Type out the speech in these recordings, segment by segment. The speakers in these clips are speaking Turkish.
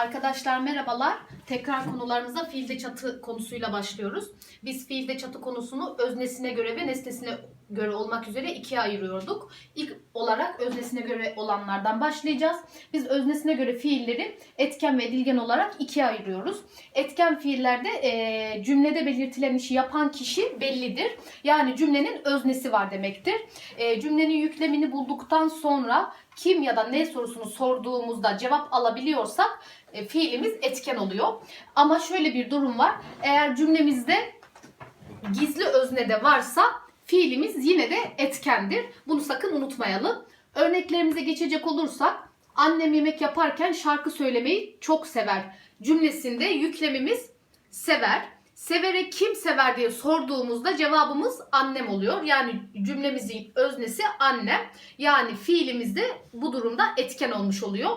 Arkadaşlar merhabalar. Tekrar konularımıza fiilde çatı konusuyla başlıyoruz. Biz fiilde çatı konusunu öznesine göre ve nesnesine göre olmak üzere ikiye ayırıyorduk. İlk olarak öznesine göre olanlardan başlayacağız. Biz öznesine göre fiilleri etken ve edilgen olarak ikiye ayırıyoruz. Etken fiillerde eee, cümlede belirtilen işi yapan kişi bellidir. Yani cümlenin öznesi var demektir. Eee, cümlenin yüklemini bulduktan sonra kim ya da ne sorusunu sorduğumuzda cevap alabiliyorsak e, fiilimiz etken oluyor. Ama şöyle bir durum var. Eğer cümlemizde gizli özne de varsa fiilimiz yine de etkendir. Bunu sakın unutmayalım. Örneklerimize geçecek olursak annem yemek yaparken şarkı söylemeyi çok sever. Cümlesinde yüklemimiz sever. Severek kim sever diye sorduğumuzda cevabımız annem oluyor. Yani cümlemizin öznesi annem. Yani fiilimiz de bu durumda etken olmuş oluyor.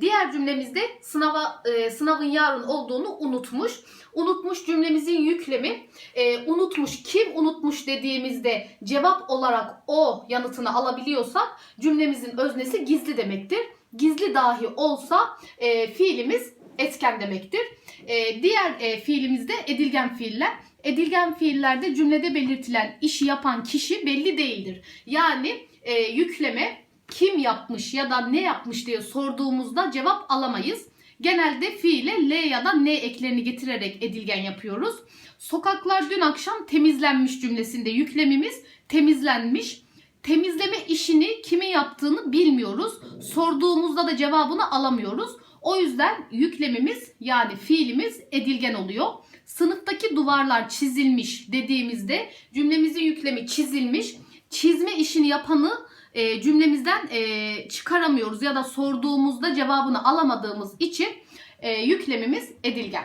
Diğer cümlemizde sınava e, sınavın yarın olduğunu unutmuş. Unutmuş cümlemizin yüklemi e, unutmuş kim unutmuş dediğimizde cevap olarak o yanıtını alabiliyorsak cümlemizin öznesi gizli demektir. Gizli dahi olsa e, fiilimiz etken demektir. E, diğer e, fiilimiz de edilgen fiiller. Edilgen fiillerde cümlede belirtilen işi yapan kişi belli değildir. Yani e, yükleme kim yapmış ya da ne yapmış diye sorduğumuzda cevap alamayız. Genelde fiile L ya da N eklerini getirerek edilgen yapıyoruz. Sokaklar dün akşam temizlenmiş cümlesinde yüklemimiz temizlenmiş. Temizleme işini kimin yaptığını bilmiyoruz. Sorduğumuzda da cevabını alamıyoruz. O yüzden yüklemimiz yani fiilimiz edilgen oluyor. Sınıftaki duvarlar çizilmiş dediğimizde cümlemizin yüklemi çizilmiş. Çizme işini yapanı e, cümlemizden e, çıkaramıyoruz ya da sorduğumuzda cevabını alamadığımız için e, yüklemimiz edilgen.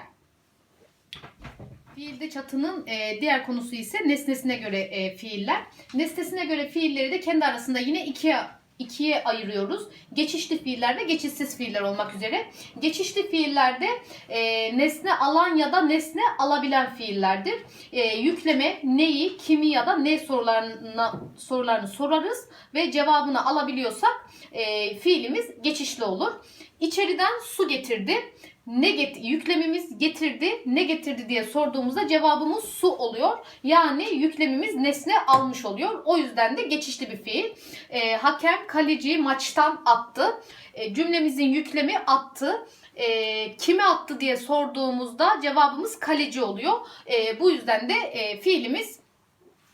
Fiilde çatının e, diğer konusu ise nesnesine göre e, fiiller. Nesnesine göre fiilleri de kendi arasında yine ikiye ikiye ayırıyoruz. Geçişli fiiller ve geçişsiz fiiller olmak üzere. Geçişli fiillerde e, nesne alan ya da nesne alabilen fiillerdir. E, yükleme neyi, kimi ya da ne sorularına sorularını sorarız ve cevabını alabiliyorsak e, fiilimiz geçişli olur. İçeriden su getirdi. Ne get yüklemimiz getirdi, ne getirdi diye sorduğumuzda cevabımız su oluyor. Yani yüklemimiz nesne almış oluyor. O yüzden de geçişli bir fiil. E, hakem kaleciyi maçtan attı. E, cümlemizin yüklemi attı. E, kimi attı diye sorduğumuzda cevabımız kaleci oluyor. E, bu yüzden de e, fiilimiz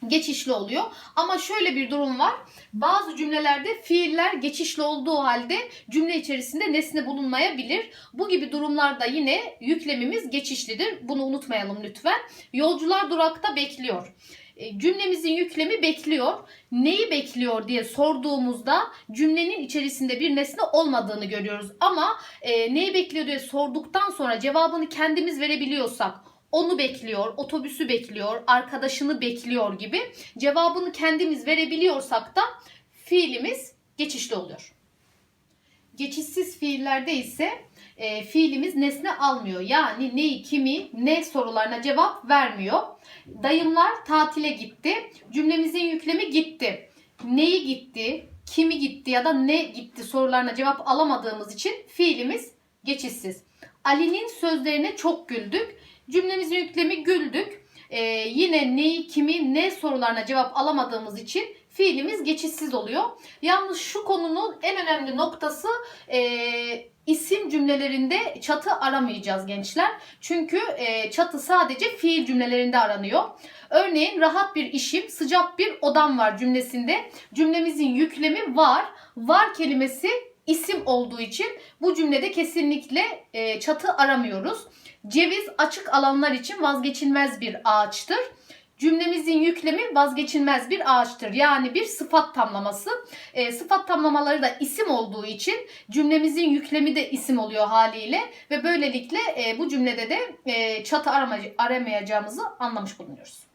geçişli oluyor. Ama şöyle bir durum var. Bazı cümlelerde fiiller geçişli olduğu halde cümle içerisinde nesne bulunmayabilir. Bu gibi durumlarda yine yüklemimiz geçişlidir. Bunu unutmayalım lütfen. Yolcular durakta bekliyor. E, Cümlemizin yüklemi bekliyor. Neyi bekliyor diye sorduğumuzda cümlenin içerisinde bir nesne olmadığını görüyoruz. Ama e, neyi bekliyor diye sorduktan sonra cevabını kendimiz verebiliyorsak onu bekliyor, otobüsü bekliyor, arkadaşını bekliyor gibi cevabını kendimiz verebiliyorsak da fiilimiz geçişli oluyor. Geçişsiz fiillerde ise e, fiilimiz nesne almıyor. Yani neyi, kimi, ne sorularına cevap vermiyor. Dayımlar tatile gitti. Cümlemizin yüklemi gitti. Neyi gitti, kimi gitti ya da ne gitti sorularına cevap alamadığımız için fiilimiz geçişsiz. Ali'nin sözlerine çok güldük. Cümlemizin yüklemi güldük. Ee, yine neyi, kimi, ne sorularına cevap alamadığımız için fiilimiz geçişsiz oluyor. Yalnız şu konunun en önemli noktası e, isim cümlelerinde çatı aramayacağız gençler. Çünkü e, çatı sadece fiil cümlelerinde aranıyor. Örneğin rahat bir işim, sıcak bir odam var cümlesinde cümlemizin yüklemi var. Var kelimesi isim olduğu için bu cümlede kesinlikle e, çatı aramıyoruz. Ceviz açık alanlar için vazgeçilmez bir ağaçtır. Cümlemizin yüklemi vazgeçilmez bir ağaçtır. Yani bir sıfat tamlaması. E, sıfat tamlamaları da isim olduğu için cümlemizin yüklemi de isim oluyor haliyle ve böylelikle e, bu cümlede de e, çatı aramacı, aramayacağımızı anlamış bulunuyoruz.